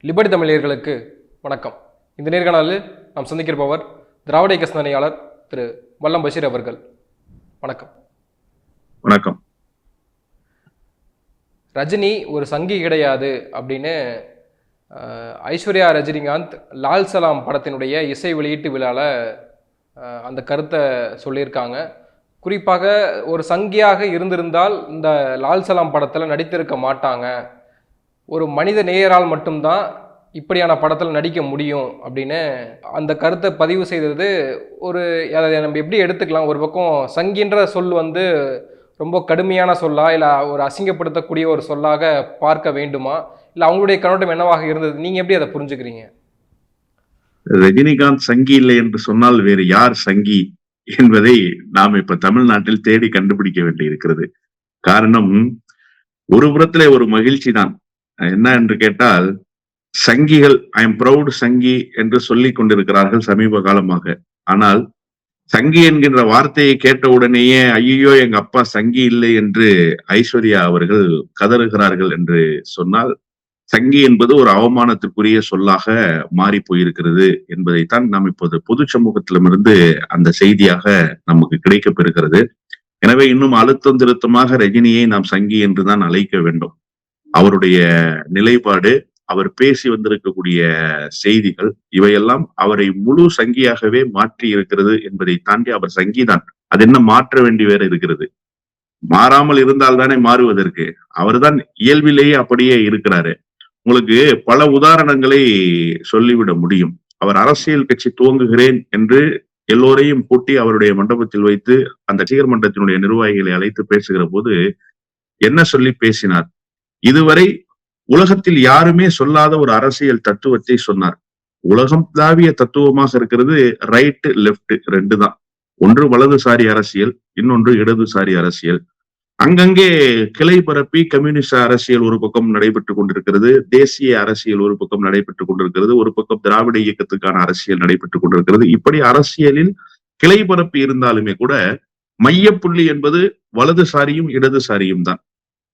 Liberty தமிழர்களுக்கு வணக்கம். இந்த நேர்காணலில் நாம் சந்திக்கிருப்பவர் திராவிட இயக்க சிந்தனையாளர் திரு வல்லம் பஷீர் அவர்கள். வணக்கம். வணக்கம். ரஜினி ஒரு சங்கி கிடையாது அப்படின்னு ஐஸ்வர்யா ரஜினிகாந்த் லால் சலாம் படத்தினுடைய இசை வெளியீட்டு விழாவில் அந்த கருத்தை சொல்லியிருக்காங்க. குறிப்பாக ஒரு சங்கியாக இருந்திருந்தால் இந்த லால் சலாம் படத்தில் நடித்திருக்க மாட்டாங்க. ஒரு மனித நேயரால் மட்டும்தான் இப்படியான படத்தில் நடிக்க முடியும் அப்படின்னு அந்த கருத்தை பதிவு செய்தது ஒரு அதை நம்ம எப்படி எடுத்துக்கலாம்? ஒரு பக்கம் சங்கின்ற சொல் வந்து ரொம்ப கடுமையான சொல்லா இல்லை ஒரு அசிங்கப்படுத்தக்கூடிய ஒரு சொல்லாக பார்க்க வேண்டுமா? இல்லை அவங்களுடைய கண்ணோட்டம் என்னவாக இருந்தது? நீங்கள் எப்படி அதை புரிஞ்சுக்கிறீங்க? ரஜினிகாந்த் சங்கி இல்லை என்று சொன்னால் வேறு யார் சங்கி என்பதை நாம் இப்ப தமிழ்நாட்டில் தேடி கண்டுபிடிக்க வேண்டி இருக்கிறது காரணம் ஒரு புறத்திலே ஒரு மகிழ்ச்சி தான் என்ன என்று கேட்டால் சங்கிகள் ஐ எம் ப்ரௌட் சங்கி என்று சொல்லிக் கொண்டிருக்கிறார்கள் சமீப காலமாக. ஆனால் சங்கி என்கின்ற வார்த்தையை கேட்ட உடனேயே ஐயோ எங்க அப்பா சங்கி இல்லை என்று ஐஸ்வர்யா அவர்கள் கதறுகிறார்கள் என்று சொன்னால் சங்கி என்பது ஒரு அவமானத்துக்குரிய சொல்லாக மாறி போயிருக்கிறது என்பதைத்தான் நாம் இப்போது பொது சமூகத்திலிருந்து அந்த செய்தியாக நமக்கு கிடைக்கப்பெறுகிறது எனவே இன்னும் அழுத்தம் திருத்தமாக ரஜினியை நாம் சங்கி என்றுதான் அழைக்க வேண்டும். அவருடைய நிலைப்பாடு அவர் பேசி வந்திருக்கக்கூடிய செய்திகள் இவையெல்லாம் அவரை முழு சங்கியாகவே மாற்றி இருக்கிறது என்பதை தாண்டி அவர் சங்கிதான். அது என்ன மாற்ற வேண்டி வேற இருக்கிறது? மாறாமல் இருந்தால் தானே மாறுவதற்கு. அவர்தான் இயல்பிலேயே அப்படியே இருக்கிறாரு. உங்களுக்கு பல உதாரணங்களை சொல்லிவிட முடியும். அவர் அரசியல் கட்சி துவங்குகிறேன் என்று எல்லோரையும் கூட்டி அவருடைய மண்டபத்தில் வைத்து அந்த சீகர் மன்றத்தினுடைய நிர்வாகிகளை அழைத்து பேசுகிற போது என்ன சொல்லி பேசினார்? இதுவரை உலகத்தில் யாருமே சொல்லாத ஒரு அரசியல் தத்துவத்தை சொன்னார். உலகம் தாவிய தத்துவமாக இருக்கிறது ரைட் லெஃப்ட் ரெண்டு தான் ஒன்று வலதுசாரி அரசியல் இன்னொன்று இடதுசாரி அரசியல். அங்கங்கே கிளை பரப்பி கம்யூனிஸ்ட் அரசியல் ஒரு பக்கம் நடைபெற்றுக் கொண்டிருக்கிறது தேசிய அரசியல் ஒரு பக்கம் நடைபெற்றுக் கொண்டிருக்கிறது ஒரு பக்கம் திராவிட இயக்கத்துக்கான அரசியல் நடைபெற்றுக் கொண்டிருக்கிறது. இப்படி அரசியலில் கிளை பரப்பி இருந்தாலுமே கூட மையப்புள்ளி என்பது வலதுசாரியும் இடதுசாரியும் தான்.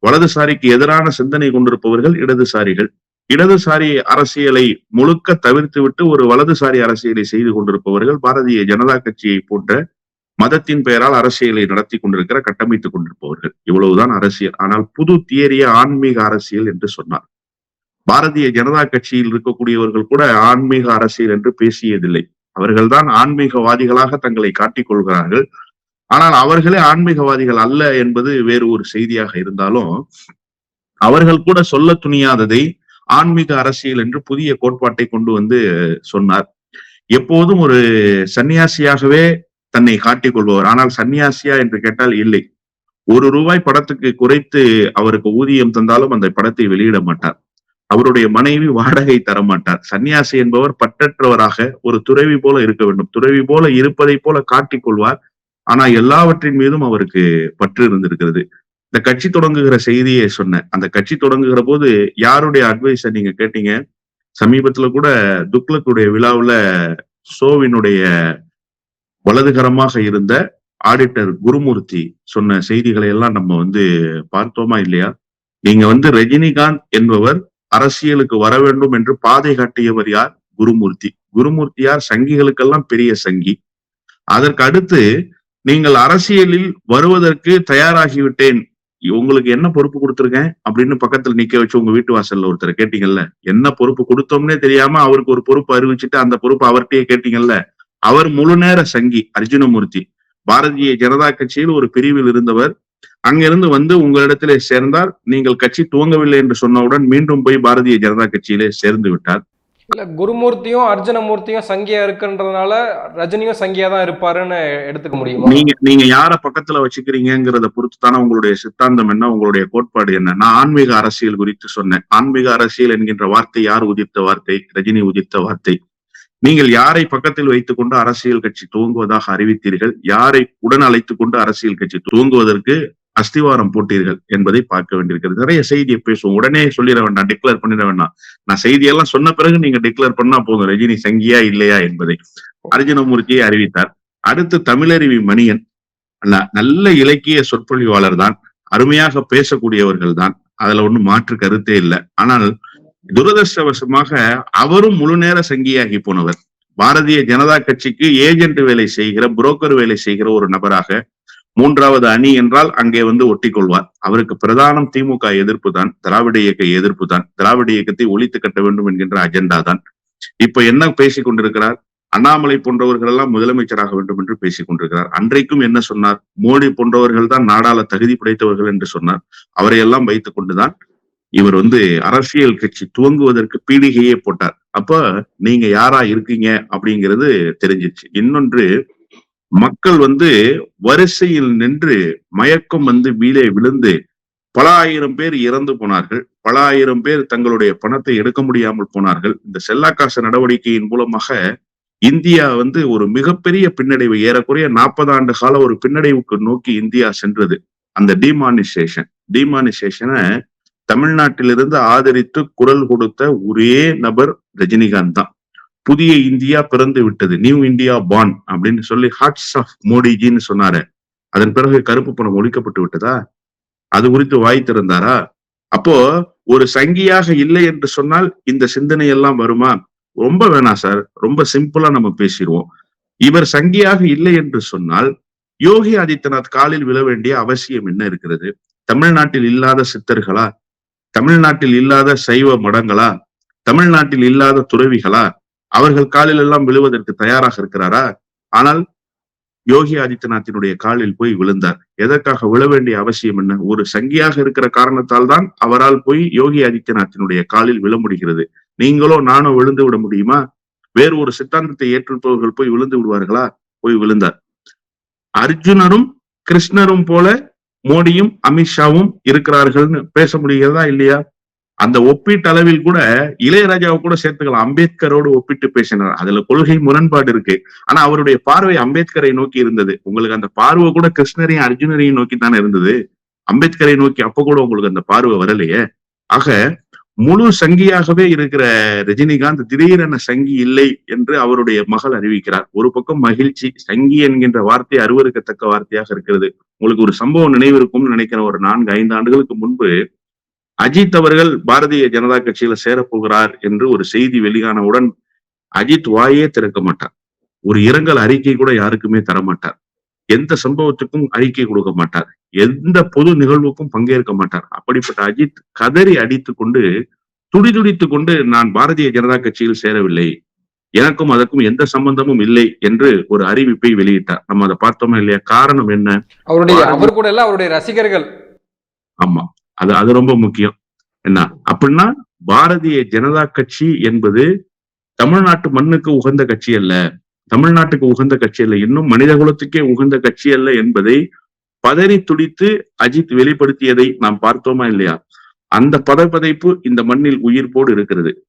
வலதுசாரிக்கு எதிரான சிந்தனை கொண்டிருப்பவர்கள் இடதுசாரிகள். இடதுசாரி அரசியலை முழுக்க தவிர்த்துவிட்டு ஒரு வலதுசாரி அரசியலை செய்து கொண்டிருப்பவர்கள் பாரதிய ஜனதா கட்சியை போன்ற மதத்தின் பெயரால் அரசியலை நடத்தி கொண்டிருக்கிற கட்டமைத்துக் கொண்டிருப்பவர்கள். இவ்வளவுதான் அரசியல். ஆனால் புது தியரிய ஆன்மீக அரசியல் என்று சொன்னார். பாரதிய ஜனதா கட்சியில் இருக்கக்கூடியவர்கள் கூட ஆன்மீக அரசியல் என்று பேசியதில்லை. அவர்கள்தான் ஆன்மீகவாதிகளாக தங்களை காட்டிக் கொள்கிறார்கள். ஆனால் அவர்களே ஆன்மீகவாதிகள் அல்ல என்பது வேறு ஒரு செய்தியாக இருந்தாலும் அவர்கள் கூட சொல்ல துணியாததை ஆன்மீக அரசியல் என்று புதிய கோட்பாட்டை கொண்டு வந்து சொன்னார். எப்போதும் ஒரு சன்னியாசியாகவே தன்னை காட்டிக் கொள்பவர். ஆனால் சன்னியாசியா என்று கேட்டால் இல்லை. ஒரு ரூபாய் படத்துக்கு குறைத்து அவருக்கு ஊதியம் தந்தாலும் அந்த படத்தை வெளியிட மாட்டார். அவருடைய மனைவி வாடகை தர மாட்டார். சன்னியாசி என்பவர் பற்றற்றவராக ஒரு துறவி போல இருக்க வேண்டும். துறவி போல இருப்பதை போல காட்டிக் கொள்வார். ஆனா எல்லாவற்றின் மீதும் அவருக்கு பற்று இருந்திருக்கிறது. இந்த கட்சி தொடங்குகிற செய்தியை சொன்னேன் அந்த கட்சி தொடங்குகிற போது யாருடைய அட்வைஸ நீங்க கேட்டீங்க? சமீபத்துல கூட துக்ளக்குடைய விழாவுல சோவினுடைய வலதுகரமாக இருந்த ஆடிட்டர் குருமூர்த்தி சொன்ன செய்திகளை எல்லாம் நம்ம வந்து பார்த்தோமா இல்லையா? நீங்க வந்து ரஜினிகாந்த் என்பவர் அரசியலுக்கு வர வேண்டும் என்று பாதை காட்டியவர் யார்? குருமூர்த்தி. குருமூர்த்தி யார்? சங்கிகளுக்கெல்லாம் பெரிய சங்கி. அதற்கு அடுத்து நீங்கள் அரசியலில் வருவதற்கு தயாராகிவிட்டேன். உங்களுக்கு என்ன பொறுப்பு கொடுத்துருக்கேன்? அப்படின்னு பக்கத்துல நிக்க வச்சு உங்க வீட்டு வாசல்ல ஒருத்தர் கேட்டீங்கல்ல. என்ன பொறுப்பு கொடுத்தோம்னே தெரியாம அவருக்கு ஒரு பொறுப்பு அறிவிச்சுட்டு அந்த பொறுப்பு அவர்கிட்டயே கேட்டீங்கல்ல. அவர் முழு நேர சங்கி அர்ஜுனமூர்த்தி. பாரதிய ஜனதா கட்சியில் ஒரு பிரிவில் இருந்தவர். அங்கிருந்து வந்து உங்களிடத்திலே சேர்ந்தார். நீங்கள் கட்சி துவங்கவில்லை என்று சொன்னவுடன் மீண்டும் போய் பாரதிய ஜனதா கட்சியிலே சேர்ந்து விட்டார். இல்லை குருமூர்த்தியும் அர்ஜுனமூர்த்தியும் சங்கியா இருக்குன்றதுனால ரஜினியும் சங்கியா தான் இருப்பாருன்னு எடுத்துக்க முடியுமா? நீங்க நீங்க யார பக்கத்துல வச்சுக்கிறீங்கிறத பொறுத்து தானே உங்களுடைய சித்தாந்தம் என்ன உங்களுடைய கோட்பாடு என்ன? நான் ஆன்மீக அரசியல் குறித்து சொன்னேன். ஆன்மீக அரசியல் என்கின்ற வார்த்தை யார் உதித்த வார்த்தை? ரஜினி உதித்த வார்த்தை. நீங்கள் யாரை பக்கத்தில் வைத்துக் கொண்டு அரசியல் கட்சி துவங்குவதாக அறிவித்தீர்கள்? யாரை உடன் அழைத்துக் கொண்டு அரசியல் கட்சி துவங்குவதற்கு அஸ்திவாரம் போட்டீர்கள் என்பதை பார்க்க வேண்டியிருக்கிறது. நிறைய செய்தியை பேசுவோம். உடனே சொல்லிட வேண்டாம் டிக்ளேர் பண்ணிட வேண்டாம். நான் செய்தியெல்லாம் சொன்ன பிறகு நீங்க டிக்ளேர் பண்ணா போதும். ரஜினி சங்கியா இல்லையா என்பதை. அர்ஜுனமூர்த்தியை அறிவித்தார். அடுத்து தமிழருவி மணியன். நல்ல இலக்கிய சொற்பொழிவாளர் தான். அருமையாக பேசக்கூடியவர்கள் தான். அதுல ஒண்ணும் மாற்று கருத்தே இல்லை. ஆனால் துரதிருஷ்டவசமாக அவரும் முழு நேர சங்கியாகி போனவர். பாரதிய ஜனதா கட்சிக்கு ஏஜென்ட் வேலை செய்கிற புரோக்கர் வேலை செய்கிற ஒரு நபராக மூன்றாவது அணி என்றால் அங்கே வந்து ஒட்டி கொள்வார் அவருக்கு பிரதானம் திமுக எதிர்ப்பு தான் திராவிட இயக்க எதிர்ப்பு தான் திராவிட இயக்கத்தை ஒழித்து கட்ட வேண்டும் என்கின்ற அஜெண்டா தான். இப்ப என்ன பேசிக் கொண்டிருக்கிறார்? அண்ணாமலை போன்றவர்கள் எல்லாம் முதலமைச்சராக வேண்டும் என்று பேசிக் கொண்டிருக்கிறார். அன்றைக்கும் என்ன சொன்னார்? மோடி போன்றவர்கள் தான் நாடாள தகுதி படைத்தவர்கள் என்று சொன்னார். அவரை எல்லாம் வைத்துக் கொண்டுதான் இவர் வந்து அரசியல் கட்சி துவங்குவதற்கு பீடிகையே போட்டார். அப்ப நீங்க யாரா இருக்கீங்க அப்படிங்கிறது தெரிஞ்சிச்சு. இன்னொன்று மக்கள் வந்து வரிசையில் நின்று மயக்கம் வந்து வீழே விழுந்து பல ஆயிரம் பேர் இறந்து போனார்கள். பல ஆயிரம் பேர் தங்களுடைய பணத்தை எடுக்க முடியாமல் போனார்கள். இந்த செல்லாக்காசு நடவடிக்கையின் மூலமாக இந்தியா வந்து ஒரு மிகப்பெரிய பின்னடைவு ஏறக்குறைய நாற்பது ஆண்டு கால ஒரு பின்னடைவுக்கு நோக்கி இந்தியா சென்றது. அந்த டிமானிசேஷன் டிமானிசேஷனை தமிழ்நாட்டிலிருந்து ஆதரித்து குரல் கொடுத்த ஒரே நபர் ரஜினிகாந்த் தான். புதிய இந்தியா பிறந்து விட்டது. நியூ இந்தியா பான் அப்படின்னு சொல்லி ஹார்ட்ஸ் ஆஃப் மோடிஜின்னு சொன்னாரு. அதன் பிறகு கருப்பு பணம் ஒழிக்கப்பட்டு விட்டதா? அது குறித்து வாய் திறந்தாரா அப்போ ஒரு சங்கியாக இல்லை என்று சொன்னால் இந்த சிந்தனை எல்லாம் வருமா? ரொம்ப வேணாம் சார். ரொம்ப சிம்பிளா நம்ம பேசிடுவோம். இவர் சங்கியாக இல்லை என்று சொன்னால் யோகி ஆதித்யநாத் காலில் விழ வேண்டிய அவசியம் என்ன இருக்கிறது? தமிழ்நாட்டில் இல்லாத சித்தர்களா? தமிழ்நாட்டில் இல்லாத சைவ மடங்களா? தமிழ்நாட்டில் இல்லாத துறவிகளா? அவர்கள் காலில் எல்லாம் விழுவதற்கு தயாராக இருக்கிறாரா? ஆனால் யோகி ஆதித்யநாத்தினுடைய காலில் போய் விழுந்தார். எதற்காக விழ வேண்டிய அவசியம் என்ன? ஒரு சங்கியாக இருக்கிற காரணத்தால் தான் அவரால் போய் யோகி ஆதித்யநாத்தினுடைய காலில் விழ முடிகிறது. நீங்களோ நானோ விழுந்து விட முடியுமா? வேறு ஒரு சித்தாந்தத்தை ஏற்றுப்பவர்கள் போய் விழுந்து விடுவார்களா? போய் விழுந்தார். அர்ஜுனரும் கிருஷ்ணரும் போல மோடியும் அமித்ஷாவும் இருக்கிறார்கள்னு பேச முடிகிறதா இல்லையா? அந்த ஒப்பீட்டளவில் கூட இளையராஜாவை கூட சேர்த்துக்கலாம். அம்பேத்கரோடு ஒப்பிட்டு பேசினார். அதுல கொள்கை முரண்பாடு இருக்கு. ஆனா அவருடைய பார்வை அம்பேத்கரை நோக்கி இருந்தது. உங்களுக்கு அந்த பார்வை கூட கிருஷ்ணரையும் அர்ஜுனரையும் நோக்கி தானே இருந்தது. அம்பேத்கரை நோக்கி அப்ப கூட உங்களுக்கு அந்த பார்வை வரலையே. ஆக முழு சங்கியாகவே இருக்கிற ரஜினிகாந்த் திடீரென சங்கி இல்லை என்று அவருடைய மகள் அறிவிக்கிறார். ஒரு பக்கம் மகிழ்ச்சி சங்கி என்கின்ற வார்த்தை அருவருக்கத்தக்க வார்த்தையாக இருக்கிறது. உங்களுக்கு ஒரு சம்பவம் நினைவிருக்கும்னு நினைக்கிற ஒரு நான்கு ஐந்து ஆண்டுகளுக்கு முன்பு அஜித் அவர்கள் பாரதிய ஜனதா கட்சியில சேரப்போகிறார் என்று ஒரு செய்தி வெளியானவுடன் அஜித் வாயே திறக்க மாட்டார். ஒரு இரங்கல் அறிக்கை கூட யாருக்குமே தர மாட்டார் எந்த சம்பவத்துக்கும் அறிக்கை கொடுக்க மாட்டார். எந்த பொது நிகழ்வுக்கும் பங்கேற்க மாட்டார். அப்படிப்பட்ட அஜித் கதறி அடித்து கொண்டு துடிதுடித்து கொண்டு நான் பாரதிய ஜனதா கட்சியில் சேரவில்லை. எனக்கும் அதற்கும் எந்த சம்பந்தமும் இல்லை என்று ஒரு அறிவிப்பை வெளியிட்டார். நம்ம அதை பார்த்தோமா இல்லையா? காரணம் என்ன? அவருடைய அவர் கூட அவருடைய ரசிகர்கள். ஆமா. அது அது ரொம்ப முக்கியம். என்ன? அப்படின்னா பாரதிய ஜனதா கட்சி என்பது தமிழ்நாட்டு மண்ணுக்கு உகந்த கட்சி அல்ல. தமிழ்நாட்டுக்கு உகந்த கட்சி அல்ல. இன்னும் மனித குலத்துக்கே உகந்த கட்சி அல்ல என்பதை பதறி துடித்து அஜித் வெளிப்படுத்தியதை நாம் பார்த்தோமா இல்லையா? அந்த பதப்பதைப்பு இந்த மண்ணில் உயிர்ப்போடு இருக்கிறது.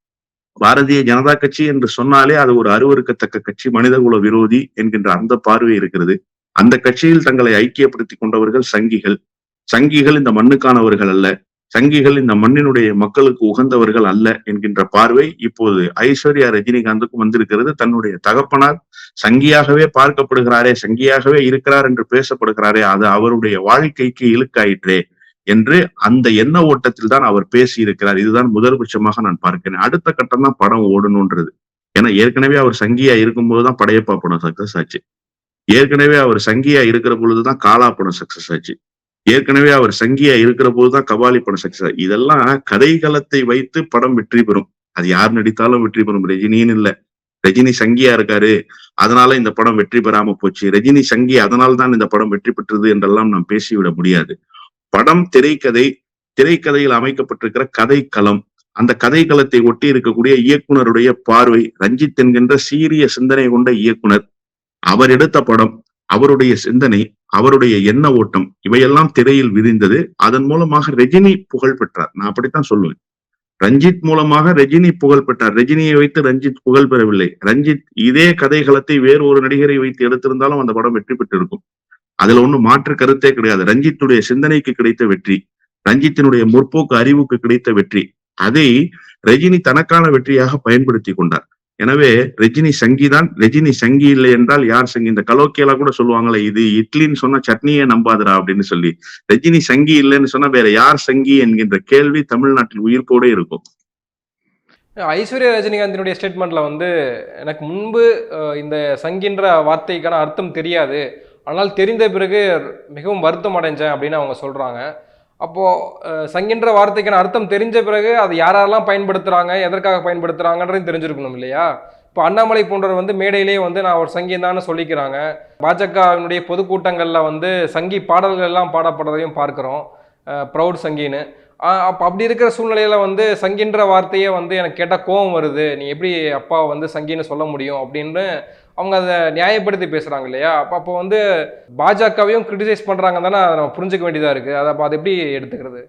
பாரதிய ஜனதா கட்சி என்று சொன்னாலே அது ஒரு அருவருக்கத்தக்க கட்சி. மனிதகுல விரோதி என்கின்ற அந்த பார்வை இருக்கிறது. அந்த கட்சியில் தங்களை ஐக்கியப்படுத்தி கொண்டவர்கள் சங்கிகள். சங்கிகள் இந்த மண்ணுக்கானவர்கள் அல்ல. சங்கிகள் இந்த மண்ணினுடைய மக்களுக்கு உகந்தவர்கள் அல்ல என்கின்ற பார்வை இப்போது ஐஸ்வர்யா ரஜினிகாந்துக்கும் வந்திருக்கிறது. தன்னுடைய தகப்பனார் சங்கியாகவே பார்க்கப்படுகிறாரே சங்கியாகவே இருக்கிறார் என்று பேசப்படுகிறாரே அது அவருடைய வாழ்க்கைக்கு இழுக்காயிற்றே என்று அந்த எண்ண ஓட்டத்தில் தான் அவர் பேசி இருக்கிறார் இதுதான் முதல்பட்சமாக நான் பார்க்கிறேன். அடுத்த கட்டம் தான் படம் ஓடணுன்றது. ஏன்னா ஏற்கனவே அவர் சங்கியா இருக்கும்போதுதான் படையப்பா படம் சக்சஸ் ஆச்சு. ஏற்கனவே அவர் சங்கியா இருக்கிற பொழுதுதான் காலா படம் சக்சஸ் ஆச்சு. ஏற்கனவே அவர் சங்கியா இருக்கிற போதுதான் கபாலி படம் சக்சஸ் இதெல்லாம் கதைகளத்தை வைத்து படம் வெற்றி பெறும். அது யார் நடித்தாலும் வெற்றி பெறும். ரஜினின்னு இல்ல. ரஜினி சங்கியா இருக்காரு. அதனால இந்த படம் வெற்றி பெறாம போச்சு. ரஜினி சங்கி அதனால தான் இந்த படம் வெற்றி பெற்றது என்றெல்லாம் நாம் பேசிவிட முடியாது. படம் திரைக்கதை திரைக்கதையில் அமைக்கப்பட்டிருக்கிற கதைக்களம். அந்த கதைக்களத்தை ஒட்டி இருக்கக்கூடிய இயக்குனருடைய பார்வை. ரஞ்சித் என்கின்ற சீரிய சிந்தனை கொண்ட இயக்குனர். அவர் எடுத்த படம். அவருடைய சிந்தனை அவருடைய எண்ண ஓட்டம் இவையெல்லாம் திரையில் விரிந்தது. அதன் மூலமாக ரஜினி புகழ் பெற்றார். நான் அப்படித்தான் சொல்லுவேன். ரஞ்சித் மூலமாக ரஜினி புகழ் பெற்றார். ரஜினியை வைத்து ரஞ்சித் புகழ் பெறவில்லை. ரஞ்சித் இதே கதைகளத்தை வேறு ஒரு நடிகரை வைத்து எடுத்திருந்தாலும் அந்த படம் வெற்றி பெற்றிருக்கும். அதுல ஒண்ணும் மாற்று கருத்தே கிடையாது. ரஞ்சித்துடைய சிந்தனைக்கு கிடைத்த வெற்றி ரஞ்சித்தினுடைய முற்போக்கு அறிவுக்கு கிடைத்த வெற்றி அதை ரஜினி தனக்கான வெற்றியாக பயன்படுத்தி கொண்டார். எனவே ரஜினி சங்கி தான் ரஜினி சங்கி இல்லை என்றால் யார் சங்கி? இந்த கலோக்கியலா கூட சொல்லுவாங்களே இது இட்லின்னு சொன்னா சட்னியே நம்பாதுடா அப்படின்னு சொல்லி. ரஜினி சங்கி இல்லைன்னு சொன்னா வேற யார் சங்கி என்கின்ற கேள்வி தமிழ்நாட்டில் உயிர்ப்போட இருக்கும். ஐஸ்வர்யா ரஜினிகாந்தினுடைய ஸ்டேட்மெண்ட்ல வந்து எனக்கு முன்பு இந்த சங்கின்ற வார்த்தைக்கான அர்த்தம் தெரியாது. ஆனால் தெரிந்த பிறகு மிகவும் வருத்தம் அடைஞ்சேன் அப்படின்னு அவங்க சொல்றாங்க. அப்போது சங்கின்ற வார்த்தைக்கான அர்த்தம் தெரிஞ்ச பிறகு அது யாரெல்லாம் பயன்படுத்துகிறாங்க எதற்காக பயன்படுத்துகிறாங்கன்றது தெரிஞ்சிருக்கணும் இல்லையா? இப்போ அண்ணாமலை போன்றவர் வந்து மேடையிலேயே வந்து நான் ஒரு சங்கியந்தான்னு சொல்லிக்கிறாங்க. பாஜகவினுடைய பொதுக்கூட்டங்களில் வந்து சங்கி பாடல்கள் எல்லாம் பாடப்படுறதையும் பார்க்குறோம். ப்ரௌட் சங்கின்னு. அப்போ அப்படி இருக்கிற சூழ்நிலையில் வந்து சங்கின்ற வார்த்தையே வந்து எனக்கு கேட்டால் கோவம் வருது. நீ எப்படி அப்பா வந்து சங்கின்னு சொல்ல முடியும் அப்படின்னு அவங்க அதை நியாயப்படுத்தி பேசுகிறாங்க இல்லையா? அப்போ அப்போ வந்து பாஜகவையும் கிரிட்டிசைஸ் பண்ணுறாங்க தானே அதை நம்ம புரிஞ்சுக்க வேண்டியதாக இருக்குது அதை அப்போ அதை எப்படி எடுத்துக்கிறது?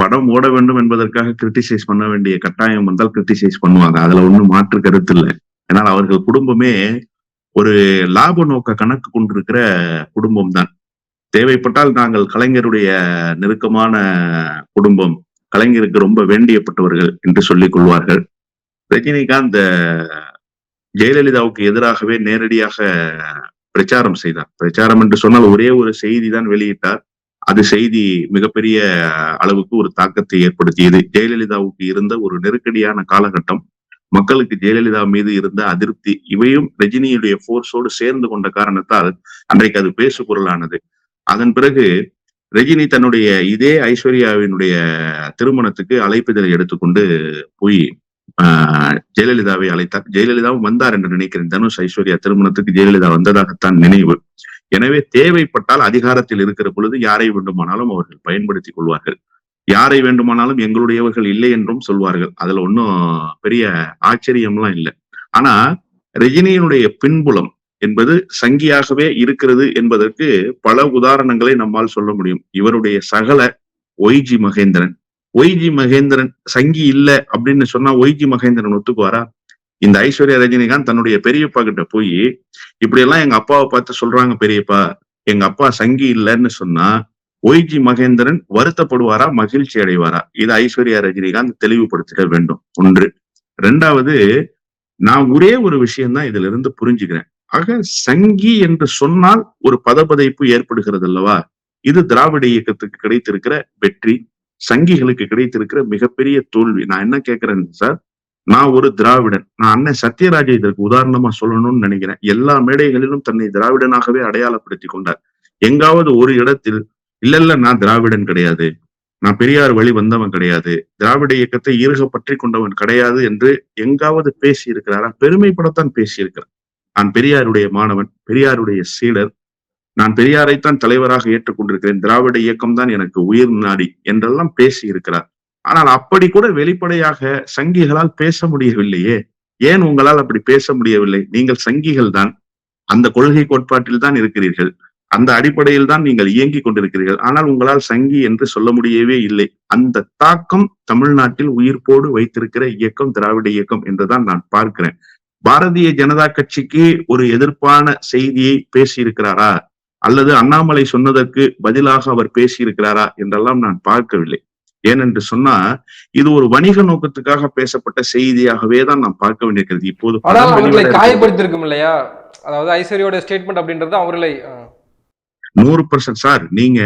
படம் ஓட வேண்டும் என்பதற்காக கிரிட்டிசைஸ் பண்ண வேண்டிய கட்டாயம் வந்தால் கிரிட்டிசைஸ் பண்ணுவாங்க. அதுல ஒன்றும் மாற்று கருத்து இல்லை. ஏன்னால் அவர்கள் குடும்பமே ஒரு லாப நோக்க கணக்கு கொண்டிருக்கிற குடும்பம் தான் தேவைப்பட்டால் நாங்கள் கலைஞருடைய நெருக்கமான குடும்பம் கலைஞருக்கு ரொம்ப வேண்டியப்பட்டவர்கள் என்று சொல்லிக் கொள்வார்கள். ரஜினிகாந்த் ஜெயலலிதாவுக்கு எதிராகவே நேரடியாக பிரச்சாரம் செய்தார். பிரச்சாரம் என்று சொன்னால் ஒரே ஒரு செய்தி தான் வெளியிட்டார். அது செய்தி மிகப்பெரிய அளவுக்கு ஒரு தாக்கத்தை ஏற்படுத்தியது. ஜெயலலிதாவுக்கு இருந்த ஒரு நெருக்கடியான காலகட்டம் மக்களுக்கு ஜெயலலிதா மீது இருந்த அதிருப்தி இவையும் ரஜினியுடைய போர்ஸோடு சேர்ந்து கொண்ட காரணத்தால் அன்றைக்கு அது பேசு பொருளானது அதன் பிறகு ரஜினி தன்னுடைய இதே ஐஸ்வர்யாவினுடைய திருமணத்துக்கு அழைப்பிதழை எடுத்துக்கொண்டு போய் ஜெயலலிதாவை அழைத்தார். ஜெயலலிதாவும் வந்தார் என்று நினைக்கிறேன். தனுஷ் ஐஸ்வர்யா திருமணத்துக்கு ஜெயலலிதா வந்ததாகத்தான் நினைவு. எனவே தேவைப்பட்டால் அதிகாரத்தில் இருக்கிற பொழுது யாரை வேண்டுமானாலும் அவர்கள் பயன்படுத்திக் கொள்வார்கள். யாரை வேண்டுமானாலும் எங்களுடையவர்கள் இல்லை என்றும் சொல்வார்கள். அதுல ஒன்றும் பெரிய ஆச்சரியம்லாம் இல்லை. ஆனா ரஜினியினுடைய பின்புலம் என்பது சங்கியாகவே இருக்கிறது என்பதற்கு பல உதாரணங்களை நம்மால் சொல்ல முடியும். இவருடைய சகல ஒய்ஜி மகேந்திரன் ஒய்ஜி மகேந்திரன் சங்கி இல்ல அப்படின்னு சொன்னா ஒய்ஜி மகேந்திரன் ஒத்துக்குவாரா? இந்த ஐஸ்வர்யா ரஜினிகாந்த் தன்னுடைய பெரியப்பா கிட்ட போய் இப்படி எல்லாம் எங்க அப்பாவை பார்த்து சொல்றாங்க பெரியப்பா எங்க அப்பா சங்கி இல்லைன்னு சொன்னா ஒய்ஜி மகேந்திரன் வருத்தப்படுவாரா மகிழ்ச்சி அடைவாரா? இது ஐஸ்வர்யா ரஜினிகாந்த் தெளிவுபடுத்திட வேண்டும். ஒன்று. ரெண்டாவது நான் ஒரே ஒரு விஷயம்தான் இதுல இருந்து புரிஞ்சுக்கிறேன். ஆக சங்கி என்று சொன்னால் ஒரு பதபதைப்பு ஏற்படுகிறது அல்லவா? இது திராவிட இயக்கத்துக்கு கிடைத்திருக்கிற வெற்றி. சங்கிகளுக்கு கிடைத்திருக்கிற மிகப்பெரிய தோல்வி. நான் என்ன கேட்கிறேன் சார்? நான் ஒரு திராவிடன். நான் அண்ணன் சத்யராஜை இதற்கு உதாரணமா சொல்லணும்னு நினைக்கிறேன். எல்லா மேடைகளிலும் தன்னை திராவிடனாகவே அடையாளப்படுத்தி கொண்டார். எங்காவது ஒரு இடத்தில் இல்ல இல்ல நான் திராவிடன் கிடையாது. நான் பெரியார் வழி வந்தவன் கிடையாது. திராவிட இயக்கத்தை ஈர்க பற்றி கொண்டவன் கிடையாது என்று எங்காவது பேசி இருக்கிறாரா பெருமைப்படத்தான் பேசியிருக்கிறார். நான் பெரியாருடைய மாணவன் பெரியாருடைய சீடர் நான் பெரியாரைத்தான் தலைவராக ஏற்றுக்கொண்டிருக்கிறேன். திராவிட இயக்கம் தான் எனக்கு உயிர் நாடி என்றெல்லாம் பேசி இருக்கிறார் ஆனால் அப்படி கூட வெளிப்படையாக சங்கிகளால் பேச முடியவில்லையே. ஏன் உங்களால் அப்படி பேச முடியவில்லை? நீங்கள் சங்கிகள் தான். அந்த கொள்கை கோட்பாட்டில் தான் இருக்கிறீர்கள். அந்த அடிப்படையில் தான் நீங்கள் இயங்கி கொண்டிருக்கிறீர்கள். ஆனால் உங்களால் சங்கி என்று சொல்ல முடியவே இல்லை. அந்த தாக்கம் தமிழ்நாட்டில் உயிர்ப்போடு வைத்திருக்கிற இயக்கம் திராவிட இயக்கம் என்றுதான் நான் பார்க்கிறேன். பாரதிய ஜனதா கட்சிக்கு ஒரு எதிர்ப்பான செய்தியை பேசியிருக்கிறாரா? அல்லது அண்ணாமலை சொன்னதற்கு பதிலாக அவர் பேசியிருக்கிறாரா என்றெல்லாம் நான் பார்க்கவில்லை. ஏனென்று சொன்னா இது ஒரு வணிக நோக்கத்துக்காக பேசப்பட்ட செய்தியாகவே தான் நான் பார்க்க வேண்டியிருக்கிறது. இப்போது அவர்களை. காயப்படுத்திருக்கும் இல்லையா? அதாவது ஐஸ்வர்யோட ஸ்டேட்மெண்ட் அப்படின்றது அவர்களை. நூறு பர்சன்ட் சார் நீங்க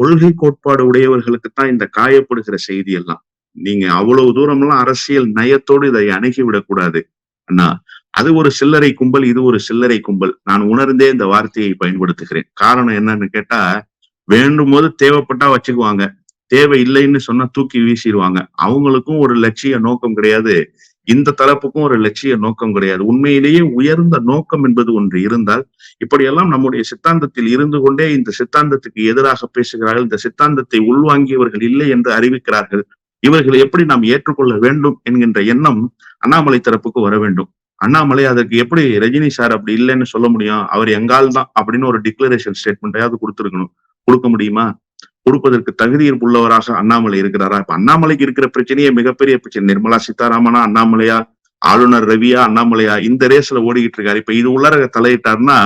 கொள்கை கோட்பாடு உடையவர்களுக்கு தான் இந்த காயப்படுகிற செய்தி எல்லாம் நீங்க அவ்வளவு தூரம்லாம் அரசியல் நயத்தோடு இதை அணுகி விடக்கூடாது அண்ணா அது ஒரு சில்லறை கும்பல் இது ஒரு சில்லறை கும்பல். நான் உணர்ந்தே இந்த வார்த்தையை பயன்படுத்துகிறேன். காரணம் என்னன்னு கேட்டா வேண்டும் போது தேவைப்பட்டா வச்சுக்குவாங்க. தேவை இல்லைன்னு சொன்னா தூக்கி வீசிடுவாங்க. அவங்களுக்கும் ஒரு லட்சிய நோக்கம் கிடையாது. இந்த தரப்புக்கும் ஒரு லட்சிய நோக்கம் கிடையாது. உண்மையிலேயே உயர்ந்த நோக்கம் என்பது ஒன்று இருந்தால் இப்படியெல்லாம் நம்முடைய சித்தாந்தத்தில் இருந்து கொண்டே இந்த சித்தாந்தத்துக்கு எதிராக பேசுகிறார்கள் இந்த சித்தாந்தத்தை உள்வாங்கியவர்கள் இல்லை என்று அறிவிக்கிறார்கள். இவர்களை எப்படி நாம் ஏற்றுக்கொள்ள வேண்டும் என்கின்ற எண்ணம் அண்ணாமலை தரப்புக்கு வர வேண்டும். அண்ணாமலை அதற்கு எப்படி ரஜினி சார் அப்படி இல்லைன்னு சொல்ல முடியும்? அவர் எங்கால் தான் அப்படின்னு ஒரு டிக்ளரேஷன் ஸ்டேட்மெண்ட்டையாவது கொடுத்துருக்கணும். கொடுக்க முடியுமா? கொடுப்பதற்கு தகுதியில் உள்ளவராக அண்ணாமலை இருக்கிறாரா? இப்ப அண்ணாமலைக்கு இருக்கிற பிரச்சனையே மிகப்பெரிய பிரச்சனை. நிர்மலா சீதாராமனா அண்ணாமலையா? ஆளுநர் ரவியா அண்ணாமலையா இந்த ரேஸ்ல ஓடிக்கிட்டு இருக்காரு. இப்ப இது உள்ளரக தலையிட்டாருன்னா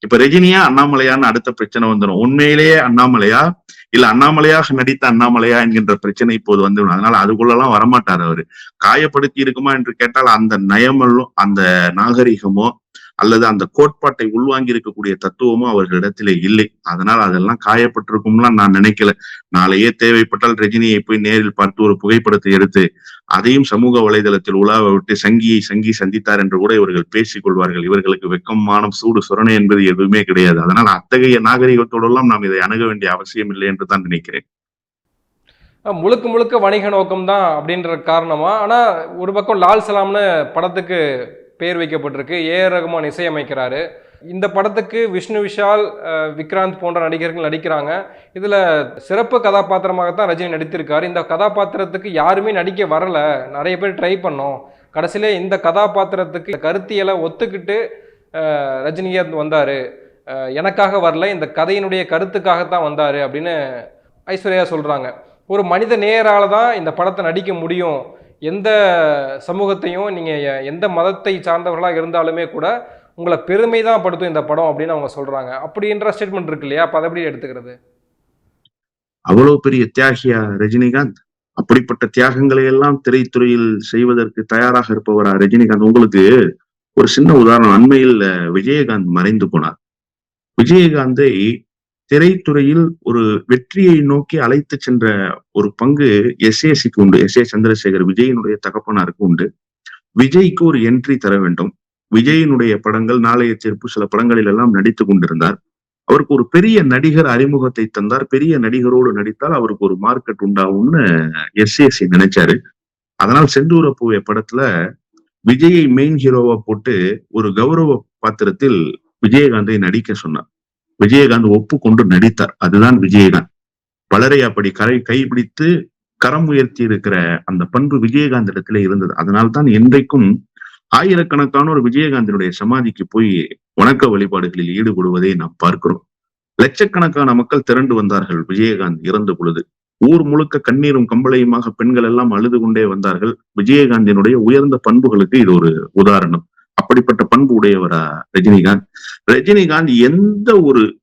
இப்ப ரஜினியா அண்ணாமலையான்னு அடுத்த பிரச்சனை வந்துடும் உண்மையிலேயே அண்ணாமலையா இல்ல அண்ணாமலையாக நடித்த அண்ணாமலையா என்கின்ற பிரச்சனை இப்போது வந்துவிடும். அதனால அதுக்குள்ளெல்லாம் வரமாட்டார் அவரு. காயப்படுத்தி இருக்குமா என்று கேட்டால் அந்த நயமல்லும் அந்த நாகரிகமோ அல்லது அந்த கோட்பாட்டை உள்வாங்கி இருக்கக்கூடிய தத்துவமும் அவர்களிடத்திலே இல்லை. அதனால் அதெல்லாம் காயப்பட்டிருக்கும்லாம் நான் நினைக்கல. நாளையே தேவைப்பட்டால் ரஜினியை போய் நேரில் பார்த்து ஒரு புகைப்படத்தை எடுத்து அதையும் சமூக வலைதளத்தில் உலாவ விட்டு சங்கியை சங்கி சந்தித்தார் என்று கூட இவர்கள் பேசிக் கொள்வார்கள். இவர்களுக்கு வெக்கம் மானம் சூடு சுரணை என்பது எதுவுமே கிடையாது. அதனால் அத்தகைய நாகரிகத்தோடெல்லாம் நாம் இதை அணுக வேண்டிய அவசியம் இல்லை என்று தான் நினைக்கிறேன். முழுக்க முழுக்க வணிக நோக்கம் தான் அப்படின்ற காரணமா? ஆனா ஒரு பக்கம் லால் சலாம்னு படத்துக்கு பெயர் வைக்கப்பட்டிருக்கு. ஏ. ஆர். ரகுமான் இசையமைக்கிறாரு. இந்த படத்துக்கு விஷ்ணு விஷால் விக்ராந்த் போன்ற நடிகர்கள் நடிக்கிறாங்க. இதில் சிறப்பு கதாபாத்திரமாகத்தான் ரஜினி நடித்திருக்காரு. இந்த கதாபாத்திரத்துக்கு யாருமே நடிக்க வரல. நிறைய பேர் ட்ரை பண்ணோம். கடைசியிலே இந்த கதாபாத்திரத்துக்கு கருத்தியலை ஒத்துக்கிட்டு ரஜினிகாந்த் வந்தார். எனக்காக வரல இந்த கதையினுடைய கருத்துக்காகத்தான் வந்தார் அப்படின்னு ஐஸ்வர்யா சொல்கிறாங்க ஒரு மனித நேயரால் தான் இந்த படத்தை நடிக்க முடியும். எந்த சமூகத்தையும் நீங்க எந்த மதத்தை சார்ந்தவர்களாக இருந்தாலுமே கூட உங்களை பெருமை தான் படுத்தும் இந்த படம் அப்படின்னு அவங்க சொல்றாங்க. அப்படின்ற ஸ்டேட்மெண்ட் இருக்கு இல்லையா? அப்போ அதை எப்படி எடுத்துக்கிறது? அவ்வளவு பெரிய தியாகியா ரஜினிகாந்த்? அப்படிப்பட்ட தியாகங்களை எல்லாம் திரைத்துறையில் செய்வதற்கு தயாராக இருப்பவரா ரஜினிகாந்த்? உங்களுக்கு ஒரு சின்ன உதாரணம். அண்மையில் விஜயகாந்த் மறைந்து போனார். விஜயகாந்தை திரைத்துறையில் ஒரு வெற்றியை நோக்கி அழைத்து சென்ற ஒரு பங்கு எஸ்ஏசிக்கு உண்டு. எஸ் ஏ சந்திரசேகர் விஜயினுடைய தகப்பனாருக்கு உண்டு. விஜய்க்கு ஒரு என்ட்ரி தர வேண்டும். விஜயினுடைய படங்கள் நாளைய சிறப்பு சில படங்களில் எல்லாம் நடித்து கொண்டிருந்தார். அவருக்கு ஒரு பெரிய நடிகர் அறிமுகத்தை தந்தார். பெரிய நடிகரோடு நடித்தால் அவருக்கு ஒரு மார்க்கெட் உண்டாகும்னு எஸ்ஏசி நினைச்சாரு. அதனால் செந்தூர பூவே படத்துல விஜயை மெயின் ஹீரோவா போட்டு ஒரு கௌரவ பாத்திரத்தில் விஜயகாந்தை நடிக்க சொன்னார். விஜயகாந்த் ஒப்புக்கொண்டு நடித்தார். அதுதான் விஜயகாந்த். பலரை அப்படி கரை கைப்பிடித்து கரம் உயர்த்தி இருக்கிற அந்த பண்பு விஜயகாந்த் இடத்துல இருந்தது. அதனால்தான் இன்றைக்கும் ஆயிரக்கணக்கானோர் விஜயகாந்தினுடைய சமாதிக்கு போய் வணக்க வழிபாடுகளில் ஈடுபடுவதை நாம் பார்க்கிறோம். லட்சக்கணக்கான மக்கள் திரண்டு வந்தார்கள் விஜயகாந்த் இறந்த பொழுது. ஊர் முழுக்க கண்ணீரும் கம்பளையுமாக பெண்கள் எல்லாம் அழுது கொண்டே வந்தார்கள். விஜயகாந்தினுடைய உயர்ந்த பண்புகளுக்கு இது ஒரு உதாரணம். அப்படிப்பட்ட பண்பு உடையவரா ரஜினிகாந்த்? ரஜினிகாந்த் எந்த ஒரு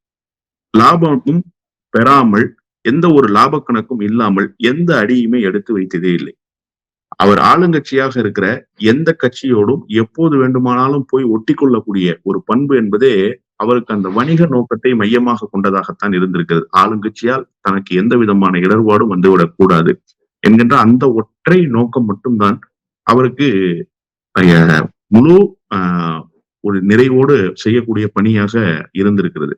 லாபமும் பெறாமல் எந்த ஒரு லாப கணக்கும் இல்லாமல் எந்த அடியுமே எடுத்து வைத்ததே இல்லை. அவர் ஆளுங்கட்சியாக இருக்கிற எந்த கட்சியோடும் எப்போது வேண்டுமானாலும் போய் ஒட்டி கொள்ளக்கூடிய ஒரு பண்பு என்பதே அவருக்கு அந்த வணிக நோக்கத்தை மையமாக கொண்டதாகத்தான் இருந்திருக்கிறது. ஆளுங்கட்சியால் தனக்கு எந்த விதமான இடர்பாடும் வந்துவிடக் கூடாது என்கின்ற அந்த ஒற்றை நோக்கம் மட்டும்தான் அவருக்கு முழு ஆஹ், ஒரு நிறைவோடு செய்யக்கூடிய பணியாக இருந்திருக்கிறது.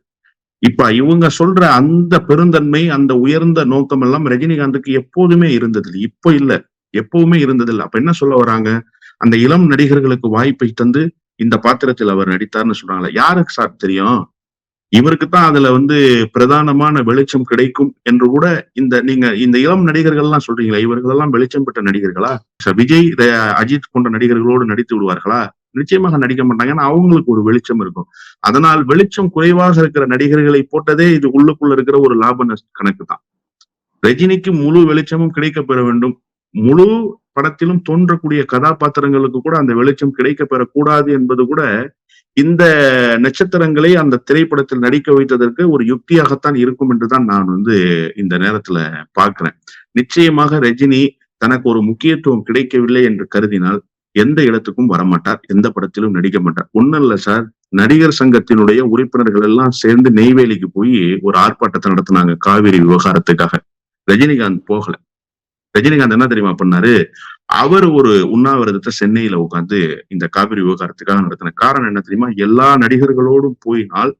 இப்ப இவங்க சொல்ற அந்த பெருந்தன்மை அந்த உயர்ந்த நோக்கம் எல்லாம் ரஜினிகாந்துக்கு எப்போதுமே இருந்தது இப்போ இல்ல. எப்பவுமே இருந்ததில்லை. அப்ப என்ன சொல்ல வராங்க? அந்த இளம் நடிகர்களுக்கு வாய்ப்பை தந்து இந்த பாத்திரத்தில் அவர் நடித்தார்னு சொல்றாங்களே. யாருக்கு சார் தெரியும்? இவருக்கு தான் அதுல வந்து பிரதானமான வெளிச்சம் கிடைக்கும் என்று கூட இந்த நீங்க இந்த இளம் நடிகர்கள் எல்லாம் சொல்றீங்களா இவர்கள் எல்லாம் வெளிச்சம் பெற்ற நடிகர்களா? விஜய் அஜித் போன்ற நடிகர்களோடு நடித்து விடுவார்களா? நிச்சயமாக நடிக்க மாட்டாங்க ஏன்னா அவங்களுக்கு ஒரு வெளிச்சம் இருக்கும். அதனால் வெளிச்சம் குறைவாக இருக்கிற நடிகர்களை போட்டதே இது உள்ளுக்குள்ள இருக்கிற ஒரு லாப கணக்கு தான் ரஜினிக்கு முழு வெளிச்சமும் கிடைக்க பெற வேண்டும். முழு படத்திலும் தோன்றக்கூடிய கதாபாத்திரங்களுக்கு கூட அந்த வெளிச்சம் கிடைக்க பெறக்கூடாது என்பது கூட இந்த நட்சத்திரங்களை அந்த திரைப்படத்தில் நடிக்க வைத்ததற்கு ஒரு யுக்தியாகத்தான் இருக்கும் என்றுதான் நான் வந்து இந்த நேரத்துல பாக்குறேன் நிச்சயமாக ரஜினி தனக்கு ஒரு முக்கியத்துவம் கிடைக்கவில்லை என்று கருதினால் எந்த இடத்துக்கும் வரமாட்டார் எந்த படத்திலும் நடிக்க மாட்டார். ஒண்ணும் இல்ல சார் நடிகர் சங்கத்தினுடைய உறுப்பினர்கள் எல்லாம் சேர்ந்து நெய்வேலிக்கு போய் ஒரு ஆர்ப்பாட்டத்தை நடத்தினாங்க காவிரி விவகாரத்துக்காக. ரஜினிகாந்த் போகல. ரஜினிகாந்த் என்ன தெரியுமா பண்ணாரு? அவர் ஒரு உண்ணாவிரதத்தை சென்னையில உட்கார்ந்து இந்த காவிரி விவகாரத்துக்காக நடத்தின காரணம் என்ன தெரியுமா? எல்லா நடிகர்களோடும் போயினால்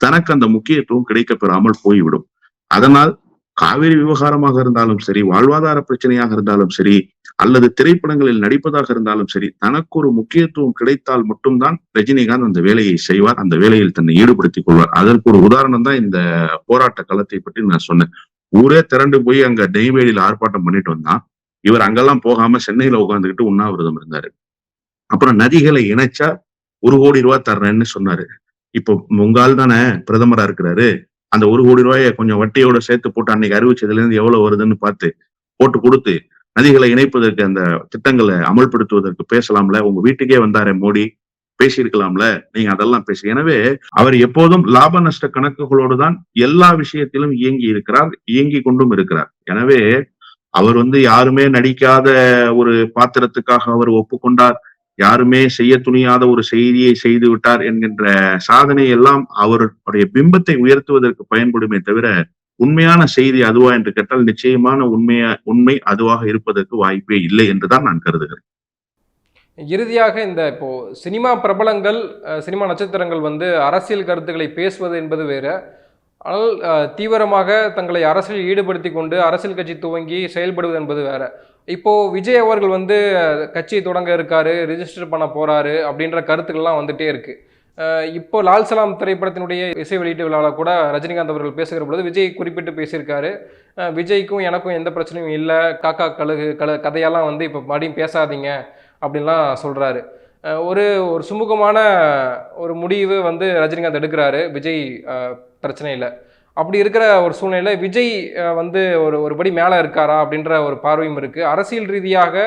தனக்கு அந்த முக்கியத்துவம் கிடைக்க பெறாமல் போய்விடும். அதனால் காவிரி விவகாரமாக இருந்தாலும் சரி வாழ்வாதார பிரச்சனையாக இருந்தாலும் சரி அல்லது திரைப்படங்களில் நடிப்பதாக இருந்தாலும் சரி தனக்கு ஒரு முக்கியத்துவம் கிடைத்தால் மட்டும்தான் ரஜினிகாந்த் அந்த வேலையை செய்வார் அந்த வேலையில் தன்னை ஈடுபடுத்திக் கொள்வார். அதற்கு ஒரு உதாரணம் தான் இந்த போராட்ட களத்தை பற்றி நான் சொன்னேன். ஊரே திரண்டு போய் அங்க நெய்வேலியில ஆர்ப்பாட்டம் பண்ணிட்டு வந்தான். இவர் அங்கெல்லாம் போகாம சென்னையில உட்காந்துக்கிட்டு உண்ணாவிரதம் இருந்தாரு. அப்புறம் நதிகளை இணைச்சா ஒரு கோடி ரூபாய் தர்றேன்னு சொன்னாரு. இப்போ உங்கால் தானே பிரதமரா இருக்கிறாரு. அந்த ஒரு கோடி ரூபாயை கொஞ்சம் வட்டியோட சேர்த்து போட்டு அன்னைக்கு அறிவிச்சதுல இருந்து எவ்வளவு வருதுன்னு பார்த்து போட்டு கொடுத்து நதிகளை இணைப்பதற்கு அந்த திட்டங்களை அமல்படுத்துவதற்கு பேசலாம்ல. உங்க வீட்டுக்கே வந்தாரே மோடி. பேசியிருக்கலாம்ல? நீங்க அதெல்லாம் பேசி. எனவே அவர் எப்போதும் லாப நஷ்ட கணக்குகளோடு தான் எல்லா விஷயத்திலும் இயங்கி இருக்கிறார் இயங்கி கொண்டும் இருக்கிறார். எனவே அவர் வந்து யாருமே நடிக்காத ஒரு பாத்திரத்துக்காக அவர் ஒப்புக்கொண்டார் யாருமே செய்ய துணியாத ஒரு செய்தியை செய்து விட்டார் என்கின்ற சாதனை எல்லாம் அவருடைய பிம்பத்தை உயர்த்துவதற்கு பயன்படுமே தவிர உண்மையான செய்தி அதுவா என்று கேட்டால் நிச்சயமான உண்மையா உண்மை அதுவாக இருப்பதற்கு வாய்ப்பே இல்லை என்றுதான் நான் கருதுகிறேன். இறுதியாக இந்த இப்போ சினிமா பிரபலங்கள் சினிமா நட்சத்திரங்கள் வந்து அரசியல் கருத்துக்களை பேசுவது என்பது வேற. ஆனால் தீவிரமாக தங்களை அரசியலில் ஈடுபடுத்தி கொண்டு அரசியல் கட்சி துவங்கி செயல்படுவது என்பது வேறு. இப்போது விஜய் அவர்கள் வந்து கட்சியை தொடங்க இருக்காரு ரிஜிஸ்டர் பண்ண போகிறாரு அப்படின்ற கருத்துக்கள்லாம் வந்துட்டே இருக்குது இப்போ லால் சலாம் திரைப்படத்தினுடைய இசை வெளியீட்டு விழாவில் கூட ரஜினிகாந்த் அவர்கள் பேசுகிற பொழுது விஜய் குறிப்பிட்டு பேசியிருக்காரு. விஜய்க்கும் எனக்கும் எந்த பிரச்சனையும் இல்லை. காக்கா கழுகு கல கதையெல்லாம் வந்து இப்போ மறுபடியும் பேசாதீங்க. அப்படின்லாம் சொல்கிறாரு ஒரு ஒரு சுமூகமான ஒரு முடிவு வந்து ரஜினிகாந்த் எடுக்கிறாரு விஜய் பிரச்சனையில். அப்படி இருக்கிற ஒரு சூழ்நிலையில் விஜய் வந்து ஒரு ஒரு படி மேலே இருக்காரா அப்படின்ற ஒரு பார்வையும் இருக்குது அரசியல் ரீதியாக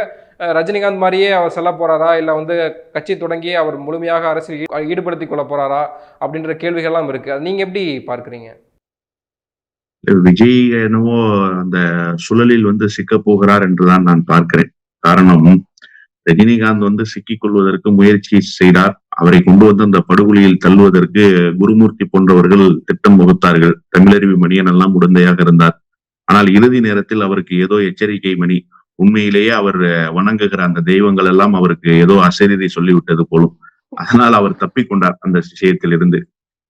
ரஜினிகாந்த் மாதிரியே அவர் செல்ல போகிறாரா இல்லை வந்து கட்சி தொடங்கி அவர் முழுமையாக அரசியல் ஈடுபடுத்தி கொள்ள போகிறாரா அப்படின்ற கேள்விகள்லாம் இருக்குது அது நீங்கள் எப்படி பார்க்குறீங்க? விஜய் என்னவோ அந்த சுழலில் வந்து சிக்க போகிறார் என்றுதான் நான் பார்க்கிறேன். காரணம் ரஜினிகாந்த் வந்து சிக்கிக் கொள்வதற்கு முயற்சி செய்தார். அவரை கொண்டு வந்து அந்த படுகொலியில் தள்ளுவதற்கு குருமூர்த்தி போன்றவர்கள் திட்டம் வகுத்தார்கள். தமிழறிவு மணியன் எல்லாம் உடந்தையாக இருந்தார். ஆனால் இறுதி நேரத்தில் அவருக்கு ஏதோ எச்சரிக்கை மணி. உண்மையிலேயே அவர் வணங்குகிற அந்த தெய்வங்கள் எல்லாம் அவருக்கு ஏதோ அசரீதை சொல்லிவிட்டது போலும். அதனால் அவர் தப்பிக்கொண்டார் அந்த விஷயத்திலிருந்து.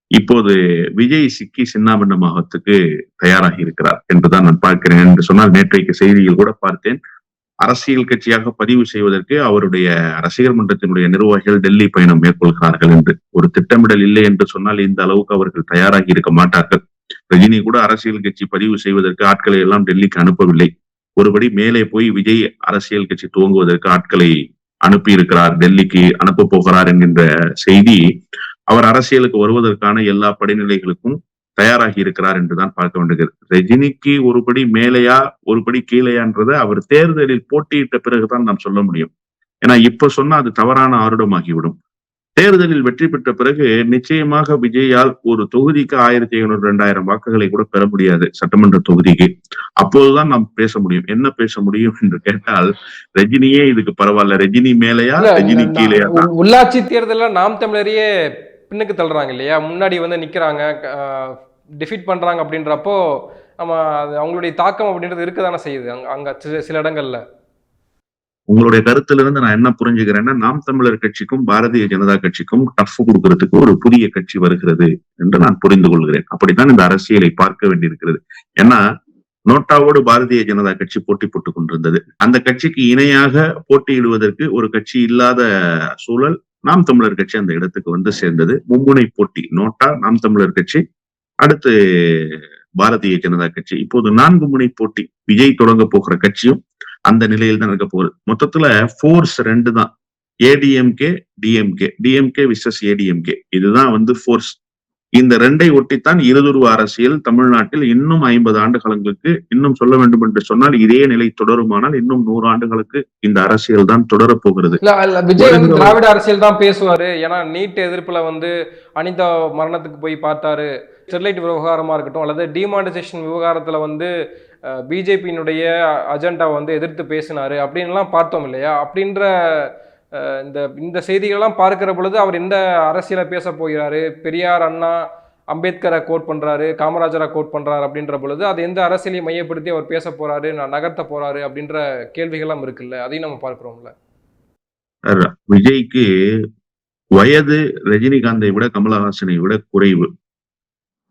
இப்போது விஜய் சிக்கி சின்னாபின்னமாகத்துக்கு தயாராகி இருக்கிறார். என்றுதான் நான் பார்க்கிறேன். என்று சொன்னால் நேற்றைக்கு செய்தியில் கூட பார்த்தேன். அரசியல் கட்சியாக பதிவு செய்வதற்கு அவருடைய ரசிகர் மன்றத்தினுடைய நிர்வாகிகள் டெல்லி பயணம் மேற்கொள்கிறார்கள் என்று. ஒரு திட்டமிடல் இல்லை என்று சொன்னால் இந்த அளவுக்கு அவர்கள் தயாராகி இருக்க மாட்டார்கள். ரஜினி கூட அரசியல் கட்சி பதிவு செய்வதற்கு ஆட்களை எல்லாம் டெல்லிக்கு அனுப்பவில்லை. ஒருபடி மேலே போய் விஜய் அரசியல் கட்சி துவங்குவதற்கு ஆட்களை அனுப்பி இருக்கிறார் டெல்லிக்கு அனுப்ப போகிறார் என்கின்ற செய்தி அவர் அரசியலுக்கு வருவதற்கான எல்லா படிநிலைகளுக்கும் தயாராகி இருக்கிறார் என்றுதான் பார்க்க வேண்டியது ரஜினிக்கு ஒருபடி மேலையா ஒருபடி கீழையான்றதை அவர் தேர்தலில் போட்டியிட்ட பிறகுதான் நாம் சொல்ல முடியும். ஏன்னா இப்ப சொன்னா அது தவறான ஆருடமாகிவிடும். தேர்தலில் வெற்றி பெற்ற பிறகு நிச்சயமாக விஜயால் ஒரு தொகுதிக்கு ஆயிரத்தி ஐநூறு ரெண்டாயிரம் வாக்குகளை கூட பெற முடியாது சட்டமன்ற தொகுதிக்கு. அப்போதுதான் நாம் பேச முடியும். என்ன பேச முடியும் என்று கேட்டால் ரஜினியே இதுக்கு பரவாயில்ல. ரஜினி மேலையா ரஜினி உ- உள்ளாட்சி தேர்தலில் நாம் தமிழரையே பின்னுக்கு தள்ளுறாங்க இல்லையா? முன்னாடி வந்து நிற்கிறாங்க டிஃபீட் பண்ணுறாங்க அப்படின்றப்போ நம்ம அது அவங்களுடைய தாக்கம் அப்படின்றது இருக்க தானே செய்யுது அங்க அங்கே சில சில இடங்கள்ல. உங்களுடைய கருத்திலிருந்து நான் என்ன புரிஞ்சுக்கிறேன்னா நாம் தமிழர் கட்சிக்கும் பாரதிய ஜனதா கட்சிக்கும் டஃப் கொடுக்கறதுக்கு ஒரு புதிய கட்சி வருகிறது என்று நான் புரிந்து கொள்கிறேன். அப்படித்தான் இந்த அரசியலை பார்க்க வேண்டியிருக்கிறது. ஏன்னா நோட்டாவோடு பாரதிய ஜனதா கட்சி போட்டி போட்டுக் கொண்டிருந்தது. அந்த கட்சிக்கு இணையாக போட்டியிடுவதற்கு ஒரு கட்சி இல்லாத சூழல் நாம் தமிழர் கட்சி அந்த இடத்துக்கு வந்து சேர்ந்தது. மும்முனை போட்டி நோட்டா நாம் தமிழர் கட்சி அடுத்து பாரதிய ஜனதா கட்சி. இப்போது நான்கு முனை போட்டி விஜய் தொடங்க போகிற கட்சியும் அந்த நிலையில் தான் இருக்க போகுது. மொத்தத்துல ஃபோர்ஸ் ரெண்டு தான். ஏடிஎம்கே டிஎம்கே டிஎம்கே விசஸ் ஏடிஎம்கே இதுதான் வந்து ஃபோர்ஸ் இந்த ரெண்டை ஒட்டித்தான் இருதுருவ அரசியல் தமிழ்நாட்டில் இன்னும் ஐம்பது ஆண்டுகளுக்கு இன்னும் சொல்ல வேண்டும் என்று சொன்னால் இதே நிலை தொடருமானால் இன்னும் நூறு ஆண்டுகளுக்கு இந்த அரசியல் தான் தொடரப் போகிறது விஜய் வந்து திராவிட அரசியல் தான் பேசுவாரு. ஏன்னா நீட் எதிர்ப்புல வந்து அனிதா மரணத்துக்கு போய் பார்த்தாரு. ஸ்டெர்லைட் விவகாரமா இருக்கட்டும் அல்லது டிமானிசேஷன் விவகாரத்துல வந்து பிஜேபியினுடைய அஜெண்டா வந்து எதிர்த்து பேசினாரு. அப்படின்லாம் பார்த்தோம் இல்லையா? அப்படின்ற இந்த இந்த செய்திகளெல்லாம் பார்க்கிற பொழுது அவர் எந்த அரசியலை பேச போகிறாரு? பெரியார் அண்ணா அம்பேத்கரை கோட் பண்றாரு காமராஜரை கோட் பண்றாரு அப்படின்ற பொழுது அது எந்த அரசியலையும் மையப்படுத்தி அவர் பேச போறாரு நான் நகர்த்த போறாரு அப்படின்ற கேள்விகள்லாம் இருக்குல்ல? அதையும் நம்ம பார்க்குறோம்ல. விஜய்க்கு வயது ரஜினிகாந்தை விட கமலஹாசனை விட குறைவு.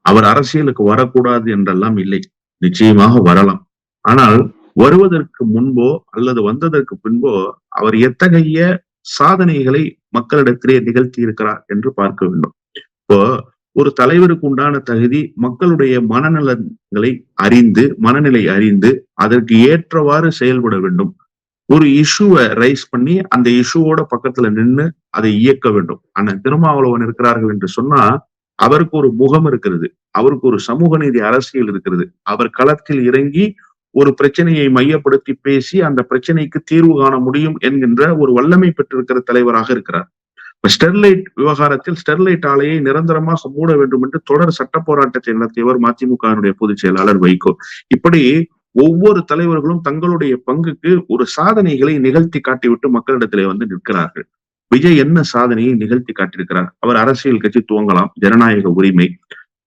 அவர் அரசியலுக்கு வரக்கூடாது என்றெல்லாம் இல்லை. நிச்சயமாக வரலாம். ஆனால் வருவதற்கு முன்போ அல்லது வந்ததற்கு பின்போ அவர் எத்தகைய சாதனைகளை மக்களிடத்திலே நிகழ்த்தி இருக்கிறார் என்று பார்க்க வேண்டும். இப்போ ஒரு தலைவருக்கு உண்டான தகுதி மக்களுடைய மனநலன்களை அறிந்து மனநிலை அறிந்து அதற்கு ஏற்றவாறு செயல்பட வேண்டும். ஒரு இஷ்யூவை ரைஸ் பண்ணி அந்த இஷ்யூவோட பக்கத்துல நின்று அதை இயக்க வேண்டும். ஆனா திருமாவளவன் இருக்கிறார்கள் என்று சொன்னா அவருக்கு ஒரு முகம் இருக்கிறது. அவருக்கு ஒரு சமூக நீதி அரசியல் இருக்கிறது. அவர் களத்தில் இறங்கி ஒரு பிரச்சனையை மையப்படுத்தி பேசி அந்த பிரச்சனைக்கு தீர்வு காண முடியும் என்கின்ற ஒரு வல்லமை பெற்றிருக்கிற தலைவராக இருக்கிறார். இப்ப ஸ்டெர்லைட் விவகாரத்தில் ஸ்டெர்லைட் ஆலையை நிரந்தரமாக மூட வேண்டும் என்று தொடர் சட்ட போராட்டத்தை நடத்தியவர் மதிமுகவினுடைய பொதுச் செயலாளர் வைகோ. இப்படி ஒவ்வொரு தலைவர்களும் தங்களுடைய பங்குக்கு ஒரு சாதனைகளை நிகழ்த்தி காட்டிவிட்டு மக்களிடத்திலே வந்து நிற்கிறார்கள். விஜய் என்ன சாதனையை நிகழ்த்தி காட்டியிருக்கிறார்? அவர் அரசியல் கட்சி துவங்கலாம் ஜனநாயக உரிமை.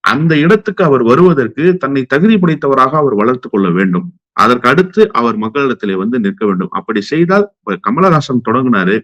அந்த இடத்துக்கு அவர் வருவதற்கு தன்னை தகுதி படைத்தவராக அவர் வளர்த்து கொள்ள வேண்டும். அதற்கு அடுத்து அவர் மக்களிடத்திலே வந்து நிற்க வேண்டும். அப்படி செய்தால் கமலஹாசன் தொடங்கினாரு.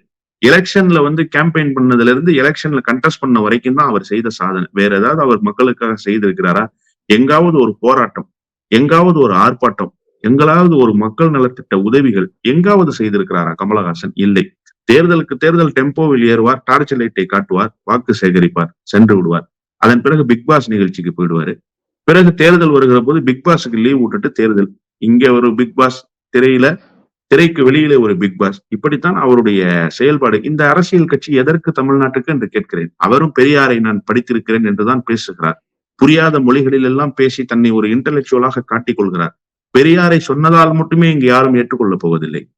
எலெக்ஷன்ல வந்து கேம்பெயின் பண்ணதுல இருந்து எலெக்ஷன்ல கண்டெஸ்ட் பண்ண வரைக்கும் தான் அவர் செய்த சாதனை. வேற ஏதாவது அவர் மக்களுக்காக செய்திருக்கிறாரா? எங்காவது ஒரு போராட்டம் எங்காவது ஒரு ஆர்ப்பாட்டம் எங்களாவது ஒரு மக்கள் நலத்திட்ட உதவிகள் எங்காவது செய்திருக்கிறாரா கமலஹாசன்? இல்லை. தேர்தலுக்கு தேர்தல் டெம்போவில் ஏறுவார் டார்ச் லைட்டை காட்டுவார் வாக்கு சேகரிப்பார் சென்று விடுவார். அதன் பிறகு பிக் பாஸ் நிகழ்ச்சிக்கு போயிடுவாரு. பிறகு தேர்தல் வருகிற போது பிக் பாஸுக்கு லீவ் விட்டுட்டு தேர்தல். இங்க ஒரு பிக் பாஸ் திரையில திரைக்கு வெளியிலே ஒரு பிக் பாஸ் இப்படித்தான் அவருடைய செயல்பாடு. இந்த அரசியல் கட்சி எதற்கு தமிழ்நாட்டுக்கு என்று கேட்கிறேன். அவரும் பெரியாரை நான் படித்திருக்கிறேன் என்றுதான் பேசுகிறார். புரியாத மொழிகளில் எல்லாம் பேசி தன்னை ஒரு இன்டலெக்சுவலாக காட்டிக் கொள்கிறார். பெரியாரை சொன்னதால் மட்டுமே இங்கு யாரும் ஏற்றுக்கொள்ளப் போவதில்லை.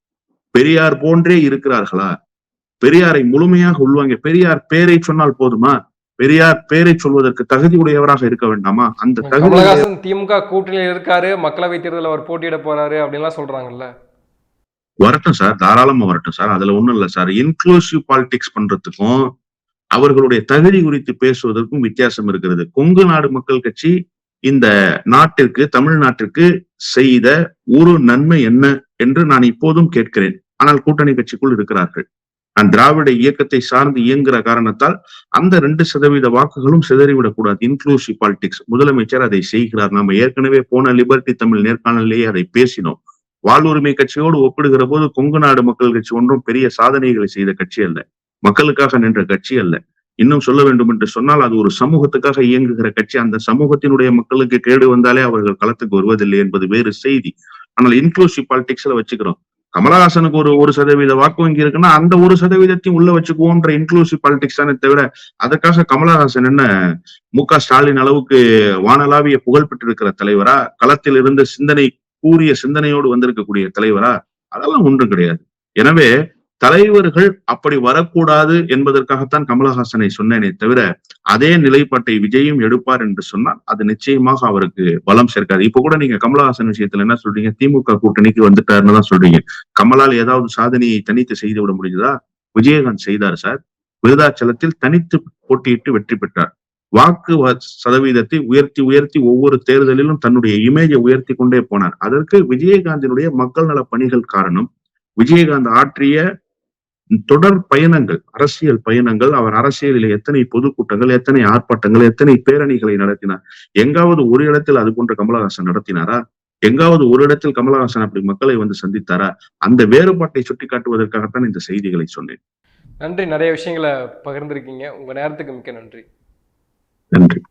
பெரியார் போன்றே இருக்கிறார்களா? பெரியாரை முழுமையாக உள்வாங்க. பெரியார் பேரை சொன்னால் போதுமா? பெரியார் பேரை சொல்வதற்கு தகுதி உடையவராக இருக்க வேண்டாமா? அந்த தகுதி திமுக கூட்டணியில் இருக்காரு மக்களவை தேர்தலில் அவர் போட்டியிட போறாரு அப்படின்லாம் சொல்றாங்கல்ல. வரட்டும் சார் தாராளமா வரட்டும் சார் அதுல ஒண்ணும் இல்ல சார். இன்க்ளூசிவ் பாலிடிக்ஸ் பண்றதுக்கும் அவர்களுடைய தகுதி குறித்து பேசுவதற்கும் வித்தியாசம் இருக்கிறது. கொங்கு நாடு மக்கள் கட்சி இந்த நாட்டிற்கு தமிழ்நாட்டிற்கு செய்த ஒரு நன்மை என்ன என்று நான் இப்போதும் கேட்கிறேன். ஆனால் கூட்டணி கட்சிக்குள் இருக்கிறார்கள். நான் திராவிட இயக்கத்தை சார்ந்து இயங்குகிற காரணத்தால் அந்த ரெண்டு சதவீத வாக்குகளும் சிதறிவிடக்கூடாது. இன்க்ளூசிவ் பாலிடிக்ஸ் முதலமைச்சர் அதை செய்கிறார். நாம ஏற்கனவே போன லிபர்டி தமிழ் நேர்காணலிலேயே அதை பேசினோம். வாழ்வுரிமை கட்சியோடு ஒப்பிடுகிற போது கொங்கு நாடு மக்கள் கட்சி ஒன்றும் பெரிய சாதனைகளை செய்த கட்சி அல்ல. மக்களுக்காக நின்ற கட்சி அல்ல. இன்னும் சொல்ல வேண்டும் என்று சொன்னால் அது ஒரு சமூகத்துக்காக இயங்குகிற கட்சி. அந்த சமூகத்தினுடைய மக்களுக்கு கேடு வந்தாலே அவர்கள் களத்துக்கு வருவதில்லை என்பது வேறு செய்தி. ஆனால் இன்க்ளூசிவ் பாலிடிக்ஸ்ல வச்சுக்கிறோம். கமலஹாசனுக்கு ஒரு ஒரு சதவீத வாக்கு வங்கி இருக்குன்னா அந்த ஒரு சதவீதத்தையும் உள்ள வச்சுக்குவோன்ற இன்க்ளூசிவ் பாலிடிக்ஸ் தானே தவிர அதற்காக கமலஹாசன் என்ன மு க ஸ்டாலின் அளவுக்கு வானலாவிய புகழ் பெற்றிருக்கிற தலைவரா? களத்தில் இருந்து சிந்தனை கூறிய சிந்தனையோடு வந்திருக்கக்கூடிய தலைவரா? அதெல்லாம் ஒன்றும் கிடையாது. எனவே தலைவர்கள் அப்படி வரக்கூடாது என்பதற்காகத்தான் கமலஹாசனை சொன்னேனே தவிர அதே நிலைப்பாட்டை விஜயும் எடுப்பார் என்று சொன்னால் அது நிச்சயமாக அவருக்கு பலம் சேர்க்காது. இப்ப கூட நீங்க கமலஹாசன் விஷயத்துல என்ன சொல்றீங்க? திமுக கூட்டணிக்கு வந்துட்டாருன்னு தான் சொல்றீங்க. கமலால் ஏதாவது சாதனையை தனித்து செய்து விட முடியுதா விஜயகாந்த் செய்தார் சார். விருதாச்சலத்தில் தனித்து போட்டியிட்டு வெற்றி பெற்றார். வாக்கு வ- சதவீதத்தை உயர்த்தி உயர்த்தி ஒவ்வொரு தேர்தலிலும் தன்னுடைய இமேஜை உயர்த்தி கொண்டே போனார். அதற்கு விஜயகாந்தினுடைய மக்கள் நல பணிகள் காரணம். விஜயகாந்த் ஆற்றிய தொடர் பயணங்கள் அரசியல் பயணங்கள். அவர் அரசியலில் எத்தனை பொதுக்கூட்டங்கள் எத்தனை ஆர்ப்பாட்டங்கள் எத்தனை பேரணிகளை நடத்தினார்? எங்காவது ஒரு இடத்தில் அது போன்ற கமலஹாசன் நடத்தினாரா? எங்காவது ஒரு இடத்தில் கமலஹாசன் அப்படி மக்களை வந்து சந்தித்தாரா? அந்த வேறுபாட்டை சுட்டிக்காட்டுவதற்காகத்தான் இந்த செய்திகளை சொன்னேன். நன்றி. நிறைய விஷயங்களை பகிர்ந்திருக்கீங்க. உங்க நேரத்துக்கு மிக்க நன்றி. நன்றி.